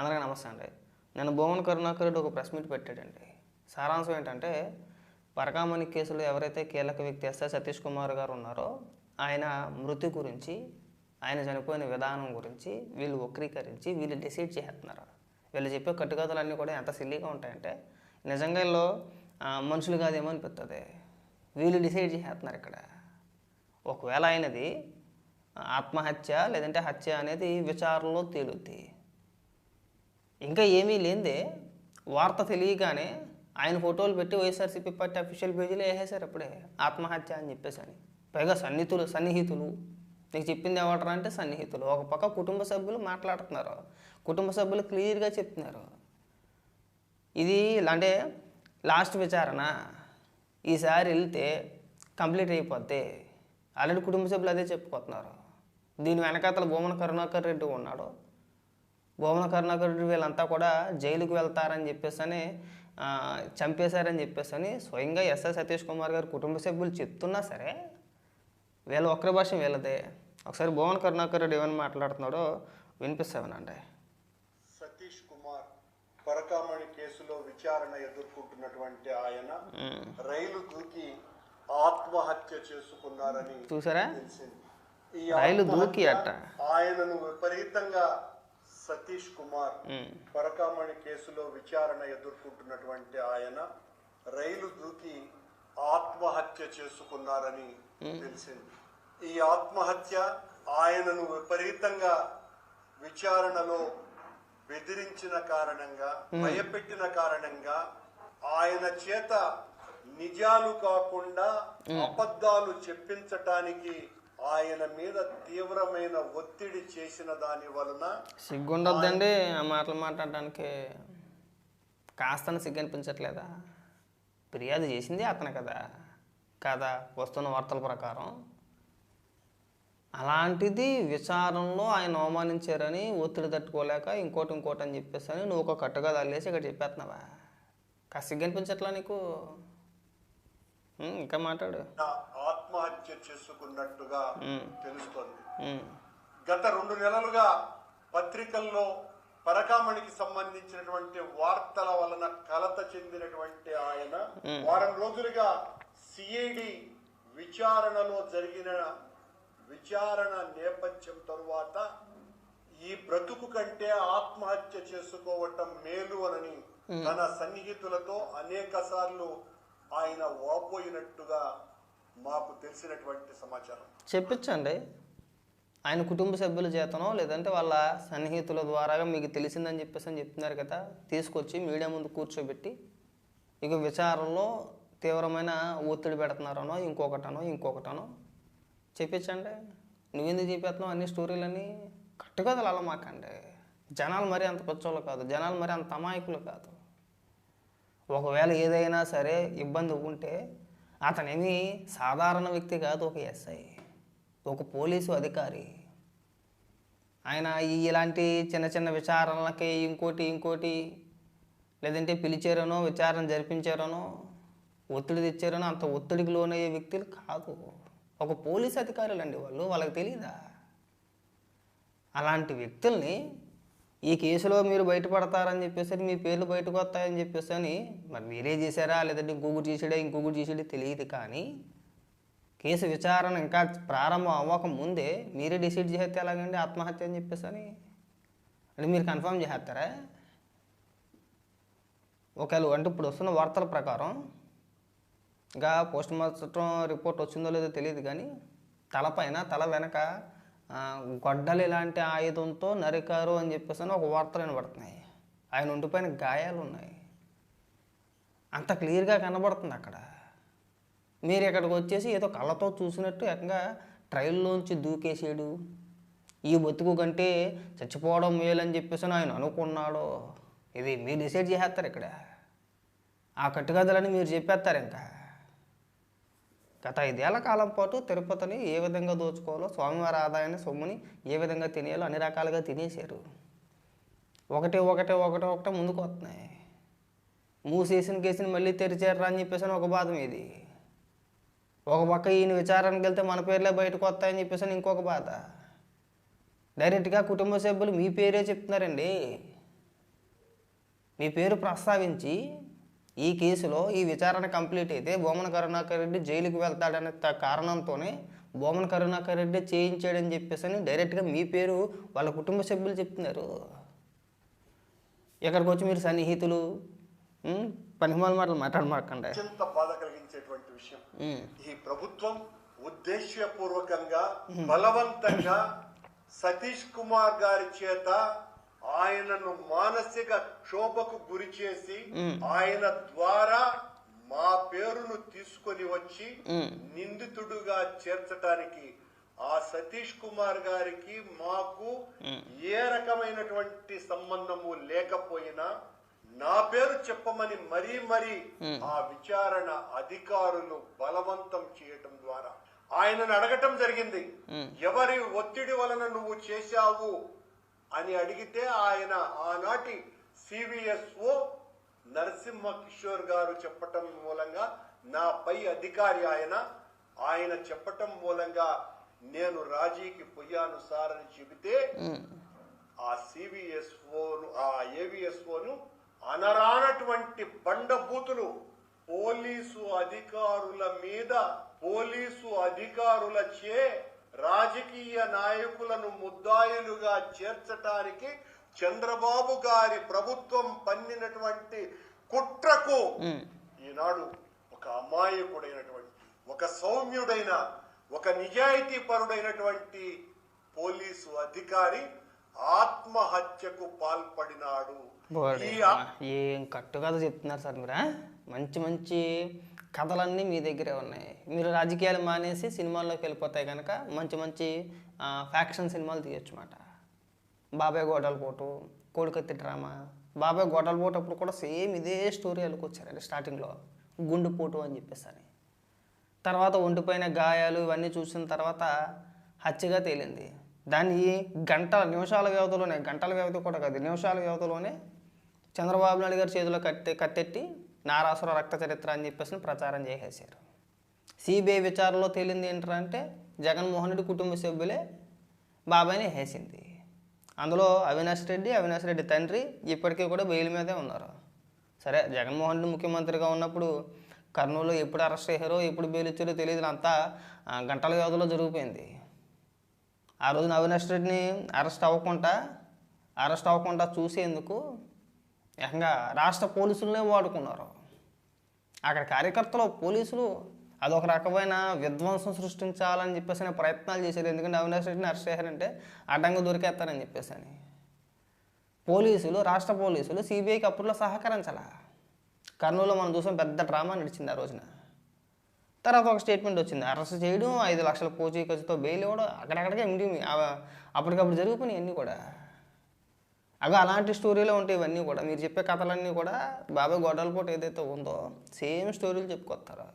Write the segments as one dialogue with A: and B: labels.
A: అందరికీ నమస్తే అండి. నేను భువన్ కరుణాకర్ రెడ్డి ఒక ప్రెస్ మీట్ పెట్టాడండి. సారాంశం ఏంటంటే పరకామణి కేసులో ఎవరైతే కీలక వ్యక్తి ఎస్ఐ సతీష్ కుమార్ గారు ఉన్నారో ఆయన మృతి గురించి ఆయన చనిపోయిన విధానం గురించి వీళ్ళు వక్రీకరించి వీళ్ళు డిసైడ్ చేస్తున్నారు. వీళ్ళు చెప్పే కట్టుకథలన్నీ కూడా ఎంత సిల్లీగా ఉంటాయంటే నిజంగా వీళ్ళు మనుషులు కాదేమో అనిపిస్తుంది వీళ్ళు డిసైడ్ చేస్తున్నారు ఇక్కడ. ఒకవేళ ఆయనది ఆత్మహత్య లేదంటే హత్య అనేది విచారణలో తేలుద్ది. ఇంకా ఏమీ లేదే. వార్త తెలియగానే ఆయన ఫోటోలు పెట్టి వైఎస్ఆర్సీపీ పార్టీ అఫీషియల్ పేజీలో వేసేశారు అప్పుడే. ఆత్మహత్య అని చెప్పేసి అని పైగా సన్నిహితులు సన్నిహితులు. నీకు చెప్పింది ఏమంటారు అంటే సన్నిహితులు. ఒక పక్క కుటుంబ సభ్యులు మాట్లాడుతున్నారు. కుటుంబ సభ్యులు క్లియర్గా చెప్తున్నారు. ఇది అంటే లాస్ట్ విచారణ. ఈసారి వెళ్తే కంప్లీట్ అయిపోద్ది. ఆల్రెడీ కుటుంబ సభ్యులు అదే చెప్పుకుంటున్నారు. దీని వెనకాతల భూమన కరుణాకర్ రెడ్డి ఉన్నాడు. భూమన కరుణాకర్ రెడ్డి వీళ్ళంతా కూడా జైలుకు వెళ్తారని చెప్పేసి చంపేశారని చెప్పేసి అని స్వయంగా ఎస్ఎస్ సతీష్ కుమార్ గారు కుటుంబ సభ్యులు చెప్తున్నా సరే వీళ్ళ ఒక్కరి భాష వీళ్ళదే. ఒకసారి భువన కరుణాకర్ రెడ్డి ఏమని మాట్లాడుతున్నాడో వినిపిస్తామనండి
B: సతీష్ కుమార్ పరకామణి కేసులో విచారణ ఎదుర్కొంటున్నటువంటి ఆయన రైలు దూకి ఆత్మహత్య చేసుకున్నారని
A: చూసారా? రైలు దూకి అట్ట.
B: ఆయనను విపరీతంగా సతీష్ కుమార్. పరకామణి కేసులో విచారణ ఎదుర్కొంటున్నటువంటి ఆయన రైలు దూకి ఆత్మహత్య చేసుకున్నారని తెలిసింది. ఈ ఆత్మహత్య ఆయనను విపరీతంగా విచారణలో బెదిరించిన కారణంగా భయపెట్టిన కారణంగా ఆయన చేత నిజాలు కాకుండా అబద్ధాలు చెప్పించటానికి ఆయన మీద తీవ్రమైన ఒత్తిడి చేసిన దాని వలన
A: సిగ్గుండొద్దండి ఆ మాటలు మాట్లాడడానికి కాస్త సిగ్గు అనిపించట్లేదా ఫిర్యాదు చేసింది అతను కదా కదా వస్తున్న వార్తల ప్రకారం. అలాంటిది విచారణలో ఆయన అవమానించారని ఒత్తిడి తట్టుకోలేక ఇంకోటి ఇంకోటి అని చెప్పేసి అని నువ్వు ఒక కట్టుగా తల్లేసి ఇక్కడ చెప్పేస్తున్నావా? కాస్త సిగ్గు అనిపించట్లా నీకు? ఇంకా మాట్లాడు.
B: ఆత్మహత్య చేసుకున్నట్టుగా తెలుస్తోంది. గత రెండు నెలలుగా పత్రికల్లో పరకామణికి సంబంధించినటువంటి వార్తల వలన కలత చెందినటువంటి ఆయన వారం రోజులుగా సిఐడి విచారణలో జరిగిన విచారణ నేపథ్యం తరువాత ఈ బ్రతుకు కంటే ఆత్మహత్య చేసుకోవటం మేలు అనని తన సన్నిహితులతో అనేక సార్లు ఆయన ఓపోయినట్టుగా మాకు తెలిసినటువంటి సమాచారం.
A: చెప్పించండి. ఆయన కుటుంబ సభ్యుల చేతనో లేదంటే వాళ్ళ సన్నిహితుల ద్వారాగా మీకు తెలిసిందని చెప్పేసి అని చెప్తున్నారు కదా తీసుకొచ్చి మీడియా ముందు కూర్చోబెట్టి ఇక విచారణలో తీవ్రమైన ఒత్తిడి పెడుతున్నారనో ఇంకొకటనో ఇంకొకటనో చెప్పించండి. నువ్వెందుకు చెప్పేస్తున్నావు అన్ని స్టోరీలన్నీ? కట్టుకథలు అలా మాకండి. జనాలు మరీ అంత పచ్చోళ్ళు కాదు. జనాలు మరీ అంత అమాయకులు కాదు. ఒకవేళ ఏదైనా సరే ఇబ్బంది ఉంటే అతనేమి సాధారణ వ్యక్తి కాదు ఒక ఎస్ఐ ఒక పోలీసు అధికారి. ఆయన ఈ ఇలాంటి చిన్న చిన్న విచారణలకి ఇంకోటి ఇంకోటి లేదంటే పిలిచారనో విచారణ జరిపించారనో ఒత్తిడి తెచ్చారనో అంత ఒత్తిడికి లోనయ్యే వ్యక్తులు కాదు. ఒక పోలీస్ అధికారులు అండి వాళ్ళు వాళ్ళకి తెలియదా అలాంటి వ్యక్తుల్ని ఈ కేసులో మీరు బయటపడతారని చెప్పేసి మీ పేర్లు బయటకు వస్తాయని చెప్పేసి అని మరి మీరే చేశారా? లేదంటే ఇంకొకటి చేసాడా ఇంకొకటి చేసాడే తెలియదు కానీ కేసు విచారణ ఇంకా ప్రారంభం అవ్వక ముందే మీరే డిసైడ్ చేస్తే ఎలాగండి ఆత్మహత్య అని చెప్పేసి అని? అంటే మీరు కన్ఫర్మ్ చేస్తారా? ఒకవేళ అంటే ఇప్పుడు వస్తున్న వార్తల ప్రకారం ఇంకా పోస్ట్ మార్టం రిపోర్ట్ వచ్చిందో లేదో తెలియదు కానీ తలపైన తల వెనక గొడ్డలు ఇలాంటి ఆయుధంతో నరికారు అని చెప్పేసి అని ఒక వార్తలు వినబడుతున్నాయి. ఆయన ఒంటిపైన గాయాలు ఉన్నాయి అంత క్లియర్గా కనబడుతుంది అక్కడ. మీరు ఇక్కడికి వచ్చేసి ఏదో కళ్ళతో చూసినట్టు ఏకంగా ట్రైల్లోంచి దూకేసాడు ఈ బతుకు కంటే చచ్చిపోవడం మేలని చెప్పేసి అని ఆయన అనుకున్నాడు. ఇది మీరు డిసైడ్ చేసేస్తారు ఇక్కడ. ఆ కట్టుకథలని మీరు చెప్పేస్తారు ఇంకా. గత ఐదేళ్ళ కాలం పాటు తిరుపతిని ఏ విధంగా దోచుకోవాలో స్వామివారి ఆదాయాన్ని సొమ్ముని ఏ విధంగా తినేయాలో అన్ని రకాలుగా తినేశారు. ఒకటి ఒకటి ఒకటి ఒకటే ముందుకు వస్తున్నాయి. మూసేసిన కేసుని మళ్ళీ తెరిచారా అని చెప్పేసి ఒక బాధ ఇది ఒక పక్క ఈయన విచారానికి వెళ్తే మన పేర్లే బయటకు వస్తాయని చెప్పేసి ఇంకొక బాధ. డైరెక్ట్గా కుటుంబ సభ్యులు మీ పేరే చెప్తున్నారండి. మీ పేరు ప్రస్తావించి ఈ కేసులో ఈ విచారణ కంప్లీట్ అయితే బొమ్మన కరుణాకర్ రెడ్డి జైలుకి వెళ్తాడనే కారణంతోనే బొమ్మన కరుణాకర్ రెడ్డి చేయించాడని చెప్పేసి అని డైరెక్ట్గా మీ పేరు వాళ్ళ కుటుంబ సభ్యులు చెప్తున్నారు. ఇక్కడికి వచ్చి మీరు సన్నిహితులు? పనిమాల మాటలు మాట్లాడమాకండి.
B: అత్యంత బాధ కలిగించేటువంటి విషయం. ఈ ప్రభుత్వం ఉద్దేశ్యపూర్వకంగా బలవంతంగా సతీష్ కుమార్ గారి చేత ఆయనను మానసిక క్షోభకు గురి చేసి ఆయన ద్వారా మా పేరును తీసుకొని వచ్చి నిందితుడుగా చేర్చటానికి ఆ సతీష్ కుమార్ గారికి మాకు ఏ రకమైనటువంటి సంబంధము లేకపోయినా నా పేరు చెప్పమని మరీ మరీ ఆ విచారణ అధికారులు బలవంతం చేయటం ద్వారా ఆయనను అడగటం జరిగింది. ఎవరి ఒత్తిడి వలన నువ్వు చేశావు? అని అడిగితే ఆయన ఆనాటి సివిఎస్ఓ నరసింహ కిషోర్ గారు చెప్పటం మూలంగా నా పై అధికారి ఆయన ఆయన చెప్పటం మూలంగా నేను రాజీకి పోయాను సార్ అని చెబితే ఆ సివిఎస్ఓను ఆ ఏవిఎస్ఓను అనరానటువంటి బండబూతులు పోలీసు అధికారుల మీద పోలీసు అధికారులచే రాజకీయ నాయకులను ముద్దాయిలుగా చేర్చటానికి చంద్రబాబు గారి ప్రభుత్వం పన్నినటువంటి కుట్రకు. ఈనాడు ఒక అమాయకుడైనటువంటి ఒక సౌమ్యుడైన ఒక నిజాయితీ పరుడైనటువంటి పోలీసు అధికారి ఆత్మహత్యకు పాల్పడినాడు
A: ఏం కట్టు కథ చెప్తున్నారు సార్ మీరా మంచి మంచి కథలన్నీ మీ దగ్గరే ఉన్నాయి. మీరు రాజకీయాలు మానేసి సినిమాల్లోకి వెళ్ళిపోతాయి కనుక మంచి మంచి ఫ్యాక్షన్ సినిమాలు తీయొచ్చు మాట. బాబాయ్ గోడల పోటు కోడికత్తి డ్రామా. బాబాయ్ గోడల పోటు అప్పుడు కూడా సేమ్ ఇదే స్టోరీ అల్లుకొచ్చారండి స్టార్టింగ్లో. గుండు పోటు అని చెప్పేసి తర్వాత ఒంటిపైన గాయాలు ఇవన్నీ చూసిన తర్వాత హత్యగా తేలింది. దాన్ని గంటల నిమిషాల వ్యవధిలోనే గంటల వ్యవధి కూడా కాదు నిమిషాల వ్యవధిలోనే చంద్రబాబు నాయుడు గారి చేతిలో కట్టి కట్టెట్టి నారాసుర రక్త చరిత్ర అని చెప్పేసి ప్రచారం చేసేసారు సిబిఐ విచారణలో తేలింది ఏంటంటే జగన్మోహన్ రెడ్డి కుటుంబ సభ్యులే బాబాయ్ని వేసింది. అందులో అవినాష్ రెడ్డి అవినాష్ రెడ్డి తండ్రి ఇప్పటికీ కూడా బెయిల్ మీదే ఉన్నారు. సరే జగన్మోహన్ రెడ్డి ముఖ్యమంత్రిగా ఉన్నప్పుడు కర్నూలు ఎప్పుడు అరెస్ట్ అయ్యారో ఎప్పుడు బెయిల్ ఇచ్చారో తెలియదు అంతా గంటల వ్యవధిలో జరిగిపోయింది. ఆ రోజున అవినాష్ రెడ్డిని అరెస్ట్ అవ్వకుండా అరెస్ట్ అవ్వకుండా చూసేందుకు ఏకంగా రాష్ట్ర పోలీసులనే వాడుకున్నారు. అక్కడ కార్యకర్తలు పోలీసులు అదొక రకమైన విధ్వంసం సృష్టించాలని చెప్పేసి ప్రయత్నాలు చేశారు ఎందుకంటే అవినాష్ రెడ్డిని అరెస్ట్ చేశారంటే అడ్డంగా దొరికేస్తారని చెప్పేసి అని. పోలీసులు రాష్ట్ర పోలీసులు సిబిఐకి అప్పట్లో సహకరించాల? కర్నూలులో మనం చూసాం పెద్ద డ్రామా నడిచింది ఆ రోజున. తర్వాత ఒక స్టేట్మెంట్ వచ్చింది. అరెస్ట్ చేయడం ఐదు లక్షల పూచీ ఖర్చుతో బెయిల్ ఇవ్వడం అక్కడక్కడికే ఇంటి అప్పటికప్పుడు జరిగిపోయినాయి అన్నీ కూడా. అవి అలాంటి స్టోరీలో ఉంటాయి ఇవన్నీ కూడా. మీరు చెప్పే కథలన్నీ కూడా బాబాయ్ గొడ్డలపోటు ఏదైతే ఉందో సేమ్ స్టోరీలు చెప్పుకొస్తారు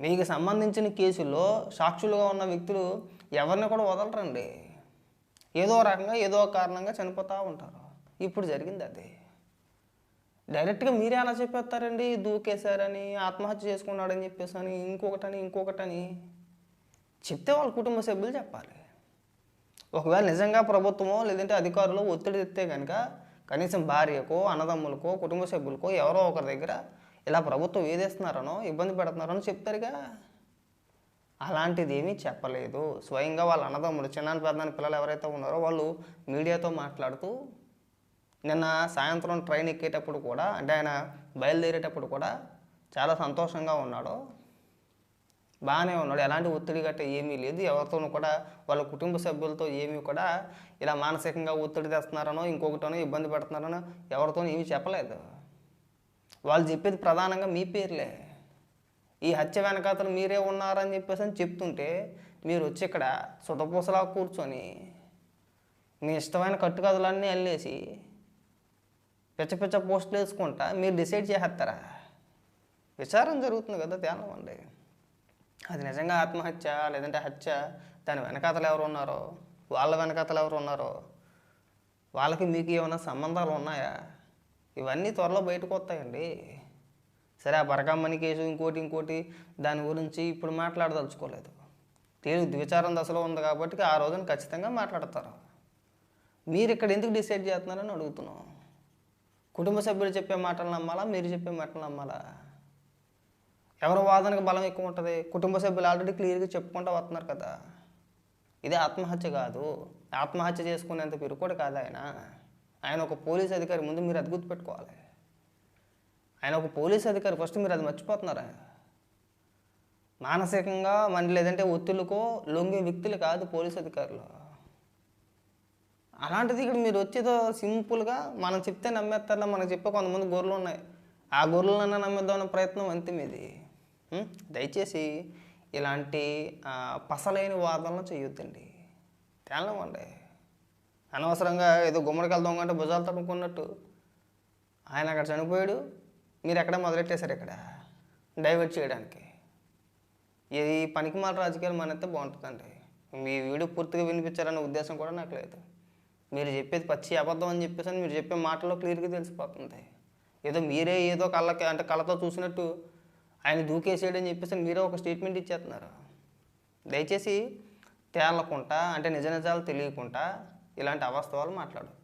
A: మీకు సంబంధించిన కేసుల్లో సాక్షులుగా ఉన్న వ్యక్తులు ఎవరిని కూడా వదలరండి. ఏదో రకంగా ఏదో కారణంగా చనిపోతూ ఉంటారు. ఇప్పుడు జరిగింది అది. డైరెక్ట్గా మీరే అలా చెప్పేస్తారండి దూకేశారని ఆత్మహత్య చేసుకున్నాడని చెప్పేసి అని ఇంకొకటని ఇంకొకటని. చెప్తే వాళ్ళ కుటుంబ సభ్యులు చెప్పాలి. ఒకవేళ నిజంగా ప్రభుత్వమో లేదంటే అధికారులు ఒత్తిడి తెస్తే కనుక కనీసం భార్యకో అన్నదమ్ములకో కుటుంబ సభ్యులకో ఎవరో ఒకరి దగ్గర ఇలా ప్రభుత్వం ఏదేస్తున్నారనో ఇబ్బంది పెడుతున్నారనో చెప్తారుగా. అలాంటిది ఏమీ చెప్పలేదు. స్వయంగా వాళ్ళ అన్నదమ్ములు చిన్నాని పెద్దాని పిల్లలు ఎవరైతే ఉన్నారో వాళ్ళు మీడియాతో మాట్లాడుతూ నిన్న సాయంత్రం ట్రైన్ ఎక్కేటప్పుడు కూడా అంటే ఆయన బయలుదేరేటప్పుడు కూడా చాలా సంతోషంగా ఉన్నాడు. బాగానే ఉన్నాడు. ఎలాంటి ఒత్తిడి గట్ట ఏమీ లేదు. ఎవరితోనూ కూడా వాళ్ళ కుటుంబ సభ్యులతో ఏమీ కూడా ఇలా మానసికంగా ఒత్తిడి తెస్తున్నారనో ఇంకొకటనో ఇబ్బంది పెడుతున్నారనో ఎవరితోనూ ఏమీ చెప్పలేదు. వాళ్ళు చెప్పేది ప్రధానంగా మీ పేర్లే. ఈ హత్య వెనకాతలు మీరే ఉన్నారని చెప్పేసి అని చెప్తుంటే మీరు వచ్చి ఇక్కడ సుతపూసలా కూర్చొని మీ ఇష్టమైన కట్టుకథలన్నీ అల్లేసి పిచ్చ పిచ్చ పోస్టులు వేసుకుంటా మీరు డిసైడ్ చేసేస్తారా? విచారం జరుగుతుంది కదా తేలవండి అది నిజంగా ఆత్మహత్య లేదంటే హత్య దాని వెనకాతలు ఎవరు ఉన్నారో వాళ్ళ వెనకాతలు ఎవరు ఉన్నారో వాళ్ళకి మీకు ఏమైనా సంబంధాలు ఉన్నాయా? ఇవన్నీ త్వరలో బయటకు వస్తాయండి. సరే ఆ బరకమ్మని కేసు ఇంకోటి ఇంకోటి దాని గురించి ఇప్పుడు మాట్లాడదలుచుకోలేదు. తేలి ద్విచారం దశలో ఉంది కాబట్టి ఆ రోజున ఖచ్చితంగా మాట్లాడతారు. మీరు ఇక్కడ ఎందుకు డిసైడ్ చేస్తున్నారని అడుగుతున్నాం. కుటుంబ సభ్యులు చెప్పే మాటలు నమ్మాలా? మీరు చెప్పే మాటలు నమ్మాలా? ఎవరి వాదనకు బలం ఎక్కువ ఉంటుంది కుటుంబ సభ్యులు ఆల్రెడీ క్లియర్గా చెప్పుకుంటూ వస్తున్నారు కదా. ఇది ఆత్మహత్య కాదు. ఆత్మహత్య చేసుకునేంత పిరుకోడు కాదు ఆయన. ఆయన ఒక పోలీస్ అధికారి ముందు మీరు అది గుర్తుపెట్టుకోవాలి. ఆయన ఒక పోలీస్ అధికారి ఫస్ట్ మీరు అది మర్చిపోతున్నారా? మానసికంగా మన లేదంటే ఒత్తిళ్ళకో లొంగే వ్యక్తులు కాదు పోలీస్ అధికారులు. అలాంటిది ఇక్కడ మీరు వచ్చేదో సింపుల్గా మనం చెప్తే నమ్మేస్తారా మనకు చెప్పే కొంతమంది గొర్రెలు ఉన్నాయి. ఆ గొర్రెలన్నా నమ్మేద్దామనే ప్రయత్నం అంతే మీది. దయచేసి ఇలాంటి పసలైన పసలేని వాదనలు చేయొద్దండి. తేలనివ్వండి అనవసరంగా ఏదో గుమ్మడికాయలు దొంగంటే భుజాలు తప్పుకున్నట్టు ఆయన అక్కడ చనిపోయాడు. మీరు ఎక్కడ మొదలెట్టేశారు ఇక్కడ? డైవర్ట్ చేయడానికి. ఇది పనికిమాల రాజకీయాలు మనైతే బాగుంటుందండి. మీ వీడియో పూర్తిగా వినిపించారనే ఉద్దేశం కూడా నాకు లేదు. మీరు చెప్పేది పచ్చి అబద్ధం అని చెప్పేసి అని మీరు చెప్పే మాటల్లో క్లియర్గా తెలిసిపోతుంది. ఏదో మీరే ఏదో కళ్ళకి అంటే కళ్ళతో చూసినట్టు ఆయన దూకేసేయడని చెప్పేసి మీరే ఒక స్టేట్మెంట్ ఇచ్చేస్తున్నారు. దయచేసి తేలకుండా అంటే నిజ నిజాలు తెలియకుండా ఇలాంటి అవాస్తవాలు మాట్లాడు